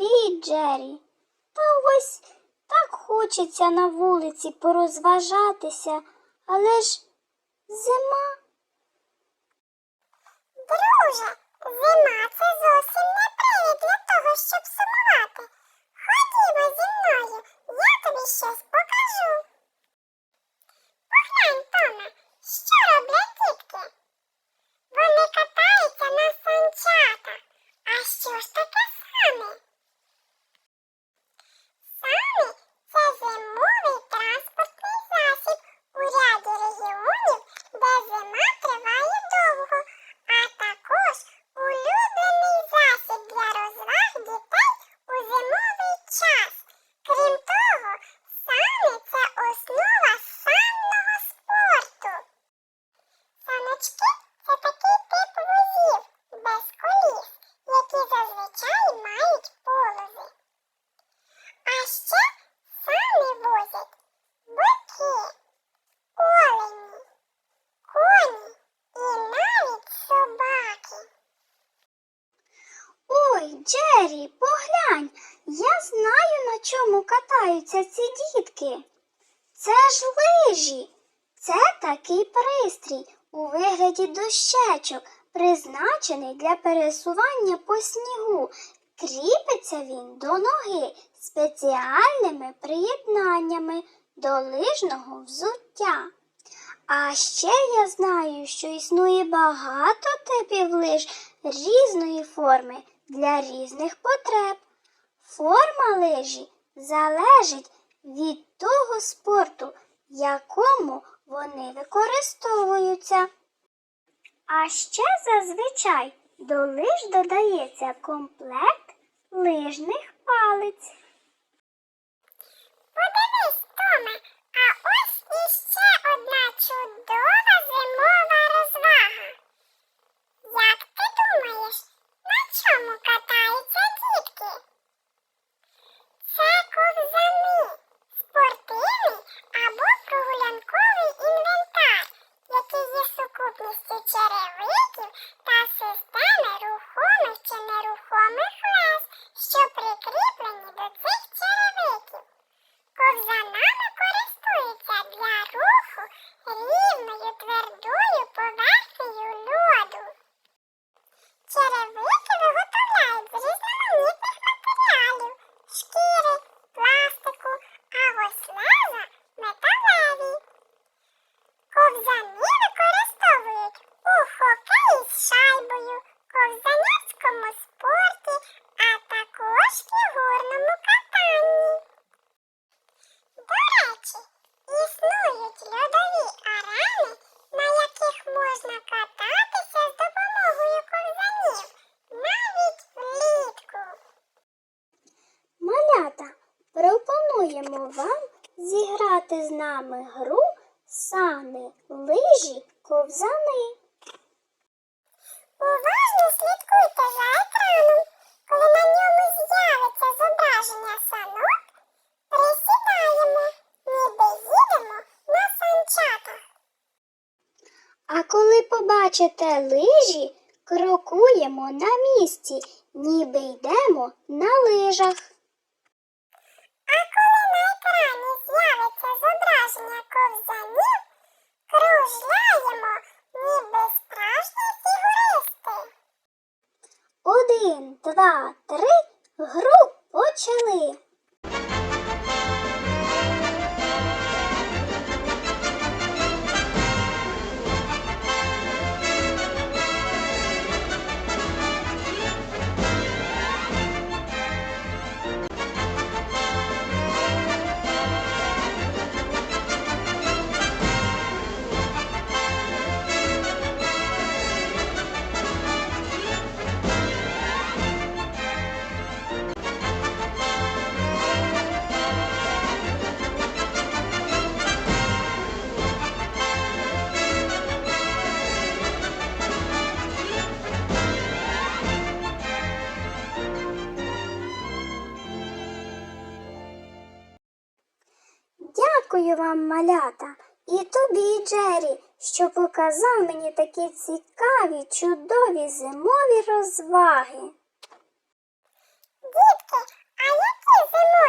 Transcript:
Джері. Та ось так хочеться на вулиці порозважатися, але ж зима. Друже, зима це зовсім не привід для того, щоб сумувати. Ходімо зі мною, я тобі щось покажу. Поглянь, Томе, що роблять дітки? Вони катаються на санчатах. А що ж таке сани? Джері, поглянь, я знаю, на чому катаються ці дітки. Це ж лижі. Це такий пристрій у вигляді дощечок, призначений для пересування по снігу. Кріпиться він до ноги спеціальними приєднаннями до лижного взуття. А ще я знаю, що існує багато типів лиж різної форми для різних потреб. Форма лижі залежить від того спорту, якому вони використовуються. А ще зазвичай до лиж додається комплект лижних палиць. Подивись, Томе, а ось іще одна чудова прикріплені до фігурному катанні. До речі, існують льодові арени, на яких можна кататися з допомогою ковзанів, навіть влітку. Малята, пропонуємо вам зіграти з нами гру сани, лижі, ковзани. Уважно слідкуйте за екраном. Коли на ньому з'явиться зображення санок, присідаємо, ніби їдемо на санчатах. А коли побачите лижі, крокуємо на місці, ніби йдемо на лижах. А коли на екрані з'явиться зображення ковзанів, кружляємо, два, три, гру почали. Дякую вам, малята, і тобі, Джері, що показав мені такі цікаві, чудові зимові розваги. Дітки, а які зимові?